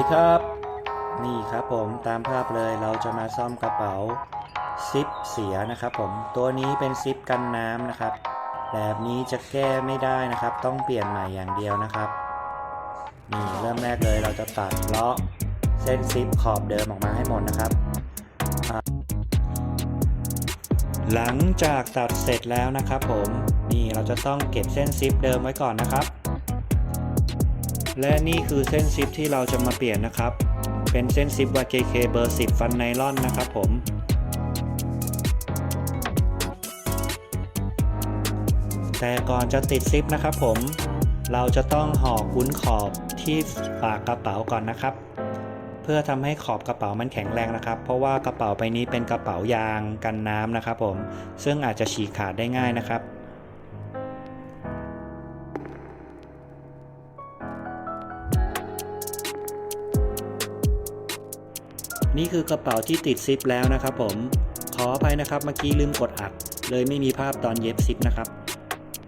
ดีครับ นี่ครับผมตามภาพเลยเราจะมาซ่อมกระเป๋าซิปเสียนะครับผมตัวนี้เป็นซิปกันน้ำนะครับ แบบนี้จะแก้ไม่ได้นะครับ ต้องเปลี่ยนใหม่อย่างเดียวนะครับนี่เริ่มแรกเลยเราจะตัดเลาะเส้นซิปขอบเดิมออกมาให้หมดนะครับหลังจากตัดเสร็จแล้วนะครับผมนี่เราจะต้องเก็บเส้นซิปเดิมไว้ก่อนนะครับ และนี่คือเส้นซิปที่เราจะมาเปลี่ยนนะครับ เป็นเส้นซิป YKK เบอร์ 10 ฟันไนลอนนะครับผมแต่ก่อนจะติดซิปนะครับผม เราจะต้องห่อคุ้นขอบที่ปากกระเป๋าก่อนนะครับ เพื่อทำให้ขอบกระเป๋ามันแข็งแรงนะครับ เพราะว่ากระเป๋าใบนี้เป็นกระเป๋ายางกันน้ำนะครับผม ซึ่งอาจจะฉีกขาดได้ง่ายนะครับ นี่คือกระเป๋าที่ติดซิปแล้วนะครับผม ขออภัยนะครับเมื่อกี้ลืมกดอัด เลยไม่มีภาพตอนเย็บซิปนะครับ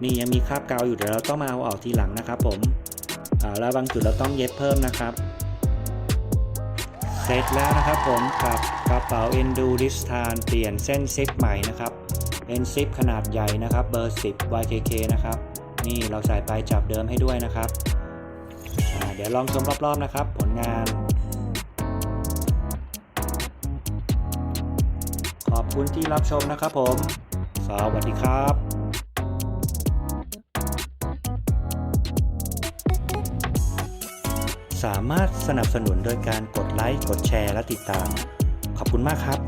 นี่ยังมีคราบกาวอยู่เดี๋ยวเราต้องมาเอาออกทีหลังนะครับผมอ่าแล้วบางจุดเราต้องเย็บเพิ่มนะครับเสร็จแล้วนะครับผมกับกระเป๋า Endu d i s t a n เปลี่ยนเส้นซิปใหม่นะครับเป็นซิปขนาดใหญ่นะครับเบอร์ 10 YKK นะครับนี่เราใส่ปลายจับเดิมให้ด้วยนะครับเดี๋ยวลองชมรอบๆนะครับ ผลงาน คุณที่รับชมนะครับผม สวัสดีครับสามารถสนับสนุนโดยการกดไลค์ กดแชร์ และติดตาม ขอบคุณมากครับ